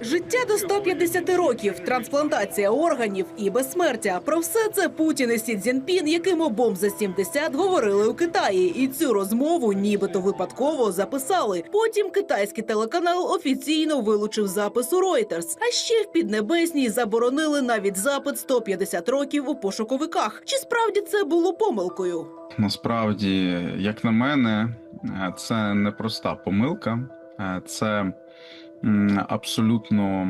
Життя до 150 років, трансплантація органів і безсмертя. Про все це Путін і Сі Цзіньпін, яким обом за 70 говорили у Китаї, і цю розмову нібито випадково записали. Потім китайський телеканал офіційно вилучив запис у Reuters. А ще в Піднебесній заборонили навіть запит 150 років у пошуковиках. Чи справді це було помилкою? Насправді, як на мене, е, це не проста помилка, Е, це абсолютно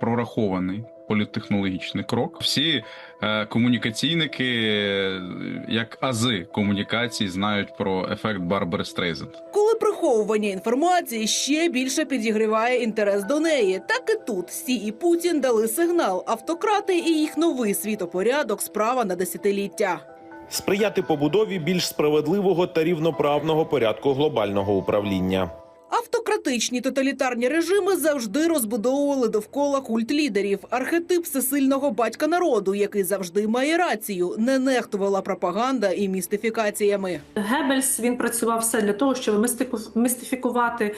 прорахований політтехнологічний крок. Всі е, комунікаційники, е, як ази комунікації, знають про ефект Барбари Стрейзенд. Коли приховування інформації ще більше підігріває інтерес до неї, так і тут Сі і Путін дали сигнал. Автократи і їх новий світопорядок справа на десятиліття. сприяти побудові більш справедливого та рівноправного порядку глобального управління. Автократичні тоталітарні режими завжди розбудовували довкола культ лідерів, архетип всесильного батька народу, який завжди має рацію, не нехтувала пропаганда і містифікаціями. Геббельс він працював все для того, щоб містифікувати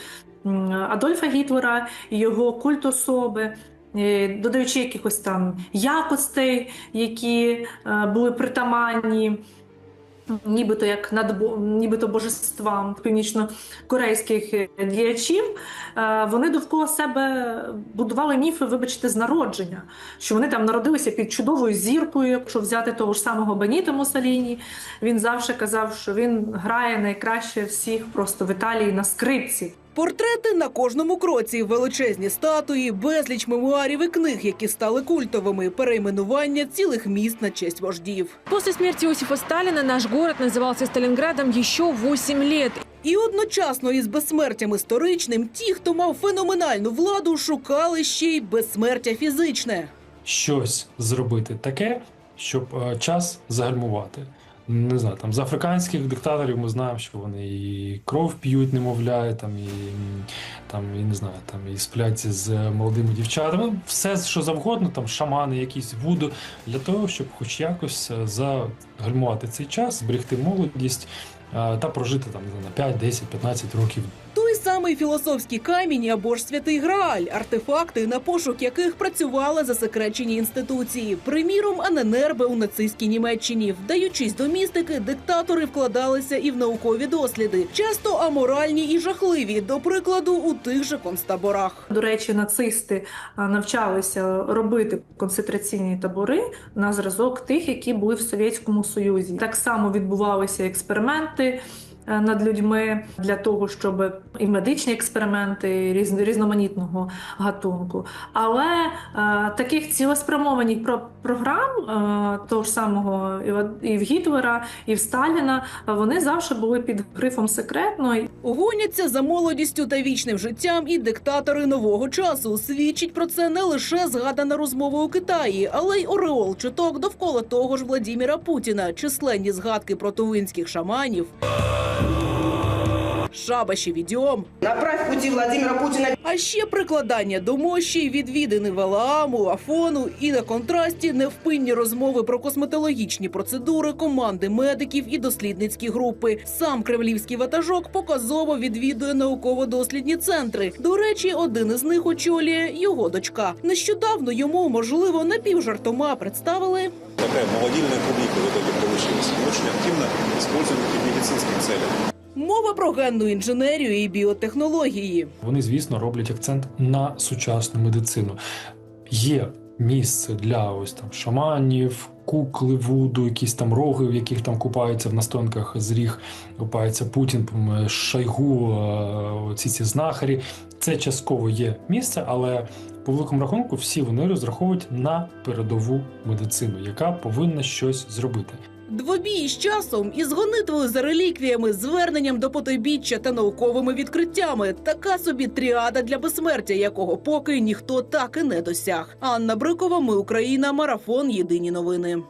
Адольфа Гітлера його культ особи. е, Додаючи якихось там якостей, які е, були притаманні, нібито як надбо, нібито божествам північно-корейських е, діячів, е, вони довкола себе будували міфи, вибачте, з народження, що вони там народилися під чудовою зіркою. Якщо взяти того ж самого Беніто Мусаліні, він завжди казав, що він грає найкраще всіх просто в Італії на скрипці. Портрети на кожному кроці, величезні статуї, безліч мемуарів і книг, які стали культовими, перейменування цілих міст на честь вождів. После смерти Иосифа Сталина наш город назывался Сталинградом еще 8 лет. І одночасно із безсмертям історичним ті, хто мав феноменальну владу, шукали ще й безсмертя фізичне. щось зробити таке, щоб е, час загальмувати. Не знаю, там з африканських диктаторів ми знаємо, що вони і кров п'ють, немовля, там і там, і не знаю, там і сплять з молодими дівчатами. Все, що завгодно, там шамани, якісь вуду, для того, щоб хоч якось е, загальмувати цей час, зберегти молодість е, та прожити там не знаю, 5, 10, 15 років самий філософський камінь або ж святий Грааль, артефакти, на пошук яких працювали засекречені інституції. Приміром, аненерби у нацистській Німеччині. Вдаючись до містики, диктатори вкладалися і в наукові досліди, часто аморальні і жахливі, до прикладу, у тих же концтаборах. До речі, нацисти навчалися робити концентраційні табори на зразок тих, які були в Совєтському Союзі. Так само відбувалися експерименти. Е, Над людьми для того, щоб і медичні експерименти різ, різноманітного гатунку. Але е, таких цілеспрямованих про, програм е, того ж самого і в- і Гітлера, і в Сталіна вони завжди були під грифом секретно. Гоняться за молодістю та вічним життям і диктатори нового часу. Свідчить про це не лише згадана розмова у Китаї, але й ореол чуток довкола того ж Владіміра Путіна, численні згадки про тувинських шаманів. Шабаші відьом, Направь в пути Владимира Путина а ще прикладання до мощі, відвідини Валааму, Афону і на контрасті невпинні розмови про косметологічні процедури, команди медиків і дослідницькі групи. Сам кремлівський ватажок показово відвідує науково-дослідні центри. До речі, один із них очолює його дочка. Нещодавно йому, можливо, напівжартома представили такая молодильная публика в итоге получилась. Очень активно используем в медицинских целях. Мова про генну інженерію і біотехнології. Вони, звісно, роблять акцент на сучасну медицину. Є місце для ось там шаманів, кукли вуду, якісь там роги, в яких там купаються в настоянках з ріг, купається Путін, м, Шойгу, е, ці ці знахарі. Це частково є місце, але по великому рахунку всі вони розраховують на передову медицину, яка повинна щось зробити. Двобій з часом із гонитвою за реліквіями, зверненням до потойбіччя та науковими відкриттями. Така собі тріада для безсмертя, якого поки ніхто так і не досяг. Анна Брикова, ми Україна, марафон. Єдині новини.